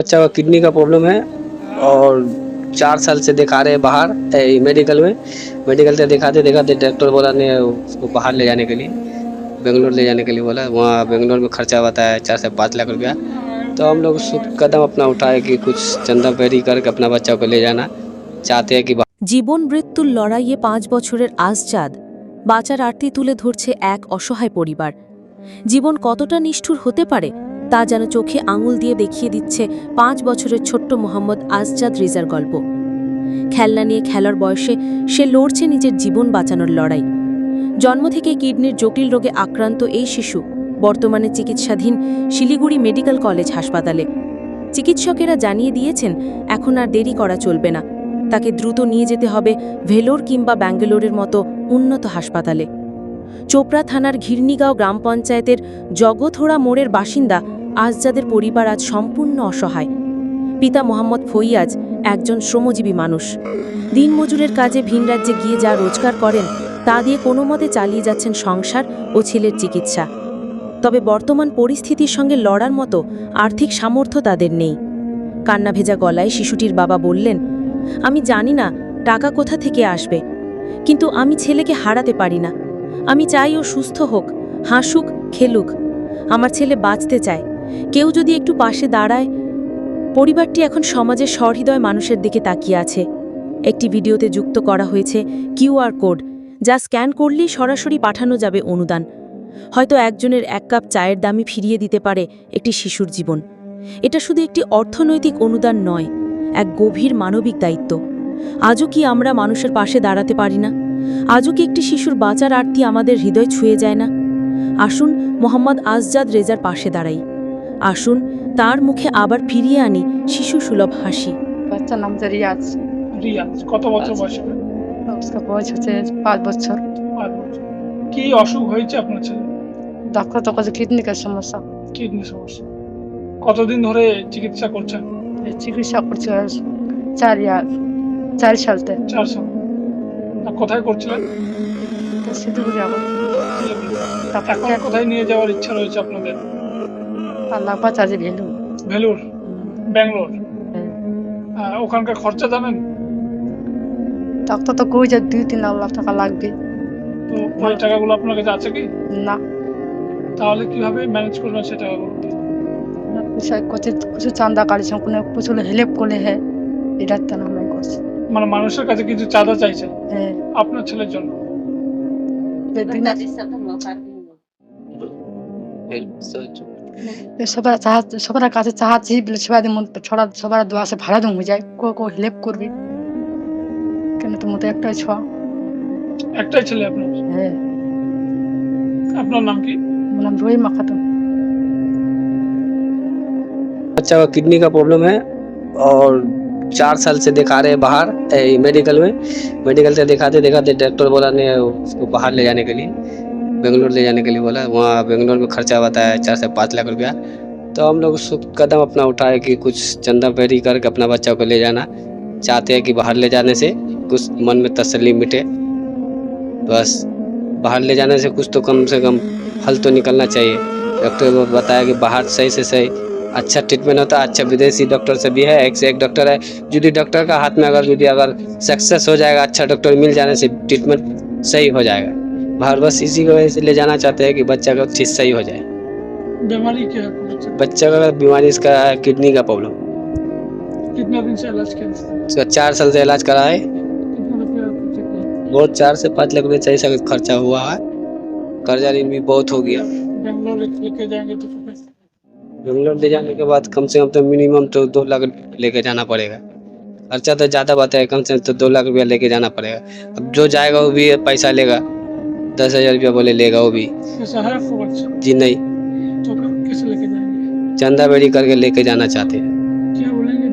बच्चा का किडनी का प्रॉब्लम है और चार साल से दिखा रहे हैं बाहर ए, मेडिकल में मेडिकल से दिखाते दिखाते डॉक्टर बोला ने उसको बाहर ले जाने के लिए बेंगलोर ले जाने के लिए बोला वहाँ बेंगलोर में खर्चा होता है चार से पाँच लाख रुपया तो हम लोग सु- कदम अपना उठाए कि कुछ चंदा पैरी करके अपना बच्चा को ले जाना चाहते हैं कि জীবন মৃত্যুর লড়াইয়ে পাঁচ বছরের আজচাঁদ বাঁচার আরতি তুলে ধরছে এক অসহায় পরিবার জীবন কতটা নিষ্ঠুর হতে পারে তা যেন চোখে আঙুল দিয়ে দেখিয়ে দিচ্ছে পাঁচ বছরের ছোট্ট মোহাম্মদ আজজাদ রিজার গল্প। খেলনা নিয়ে খেলার বয়সে সে লড়ছে নিজের জীবন বাঁচানোর লড়াই। জন্ম থেকে কিডনির জটিল রোগে আক্রান্ত এই শিশু বর্তমানে চিকিৎসাধীন শিলিগুড়ি মেডিকেল কলেজ হাসপাতালে। চিকিৎসকেরা জানিয়ে দিয়েছেন, এখন আর দেরি করা চলবে না। তাকে দ্রুত নিয়ে যেতে হবে ভেলোর কিংবা ব্যাঙ্গালোরের মতো উন্নত হাসপাতালে। চোপড়া থানার ঘিরনিগাঁও গ্রাম পঞ্চায়েতের জগথোড়া মোড়ের বাসিন্দা আজজাদের পরিবার আজ সম্পূর্ণ অসহায়। পিতা মোহাম্মদ ফৈয়াজ একজন শ্রমজীবী মানুষ। দিনমজুরের কাজে ভিন রাজ্যে গিয়ে যা রোজগার করেন, তা দিয়ে কোনো মতে চালিয়ে যাচ্ছেন সংসার ও ছেলের চিকিৎসা। তবে বর্তমান পরিস্থিতির সঙ্গে লড়ার মতো আর্থিক সামর্থ্য তাদের নেই। কান্না ভেজা গলায় শিশুটির বাবা বললেন, আমি জানি না টাকা কোথা থেকে আসবে, কিন্তু আমি ছেলেকে হারাতে পারি না। আমি চাই ও সুস্থ হোক, হাসুক, খেলুক। আমার ছেলে বাঁচতে চায়। কেউ যদি একটু পাশে দাঁড়ায়, পরিবারটি এখন সমাজের সহৃদয় মানুষের দিকে তাকিয়ে আছে। একটি ভিডিওতে যুক্ত করা হয়েছে কিউআর কোড, যা স্ক্যান করলেই সরাসরি পাঠানো যাবে অনুদান। হয়তো একজনের এক কাপ চায়ের দামই ফিরিয়ে দিতে পারে একটি শিশুর জীবন। এটা শুধু একটি অর্থনৈতিক অনুদান নয়, এক গভীর মানবিক দায়িত্ব। আজও কি আমরা মানুষের পাশে দাঁড়াতে পারি না? আজও কি একটি শিশুর বাঁচার আরতি আমাদের হৃদয় ছুঁয়ে যায় না? আসুন মোহাম্মদ আজজাদ রেজার পাশে দাঁড়াই। আসুন তার মুখে আবার ফিরিয়ে আনি শিশু সুলভ হাসি। বাচ্চার নাম যা রিয়াজ। রিয়াজ কত বছর বয়স হবে? বয়স হচ্ছে পাঁচ বছর। পাঁচ বছর। কি অসুখ হয়েছে আপনার ছেলে? ডাক্তার তো কাছে কিডনিকার সমস্যা। কিডনি সমস্যা। কতদিন ধরে চিকিৎসা করছেন? চিকিৎসা করছে চার ইয়ার চার সালতে চার সাল। কোথায় করছিলেন? সিদ্ধপুরে আবার। কোথায় নিয়ে যাওয়ার ইচ্ছা রয়েছে আপনাদের? বাঁচা যে ভেলু ভেলুর ব্যাঙ্গালোর। আহ, ওখানকার খরচা জানেন? ডাক্তার তো কই যে দুই তিন লাখ টাকা লাগবে। তো ওই টাকাগুলো আপনার কাছে আছে কি? না। তাহলে কীভাবে ম্যানেজ করবেন সেটা বিষয় করছে কিছু চান্দা কাটছে কোনো কিছু হেল্প করলে হ্যাঁ এটা তো না আমি করছি মানে মানুষের কাছে কিছু চাঁদা চাইছে? হ্যাঁ। আপনার ছেলের জন্য? সবার চাহা সবার কাছে চাহাচ্ছি বলে সবাই মন ছড়া সবার দোয়া সে ভাড়া দম হয়ে যায় কো কো হেল্প করবি কেন তোমার তো একটাই ছ একটাই ছেলে আপনার হ্যাঁ আপনার নাম কি মানে রই মাখাতো बच्चा का किडनी का प्रॉब्लम है और चार साल से दिखा रहे हैं बाहर ए, मेडिकल में मेडिकल से दिखाते दिखाते डॉक्टर बोला ने उसको बाहर ले जाने के लिए बेंगलोर ले जाने के लिए बोला। वहाँ बेंगलोर में खर्चा है, चार से पाँच लाख रुपया। तो हम लोग कदम अपना उठाए कि कुछ चंदा पैरी करके अपना बच्चा को ले जाना। चाहते हैं कि बाहर ले जाने से कुछ मन में तसली मिटे। बस, बाहर ले जाने से कुछ तो कम से कम फल तो निकलना चाहिए। डॉक्टर को बताया कि बाहर सही से सही अच्छा ट्रीटमेंट होता है अच्छा विदेशी डॉक्टर से भी है, एक से एक डॉक्टर है। यदि डॉक्टर का हाथ में अगर, यदि अगर सक्सेस हो जाएगा अच्छा डॉक्टर मिल जाने से ट्रीटमेंट सही हो जाएगा। बाहर बस इसी की वजह से ले जाना चाहते हैं कि बच्चा का चीज़ सही हो जाए। बीमारी क्या है बच्चे को? बीमारी इसका किडनी का प्रॉब्लम। कितना दिन से इलाज किया चार साल से इलाज करा है? बहुत चार से पाँच लाख रुपये चाहिए खर्चा हुआ है। कर्जा ऋण भी बहुत हो गया। बेंगलोर तो बेंगलोर ले जाने के बाद कम से कम तो मिनिमम तो दो लाख लेके जाना पड़ेगा। खर्चा तो ज़्यादा बात है कम से कम तो दो लाख रुपया लेके जाना पड़ेगा। अब जो जाएगा वो भी पैसा लेगा। दस हज़ार रुपया बोले लेगा वो भी। जी नहीं। तो कैसे लेके जाएँगे? चंदा बेड़ी करके लेके जाना चाहते हैं। क्या बोलेंगे?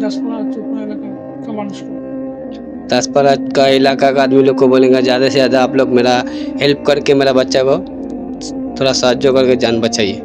का इलाका का आदमी लोग को बोलेंगे ज़्यादा से ज़्यादा आप लोग मेरा हेल्प करके मेरा बच्चा को थोड़ा सहयोग करके जान बचाइए।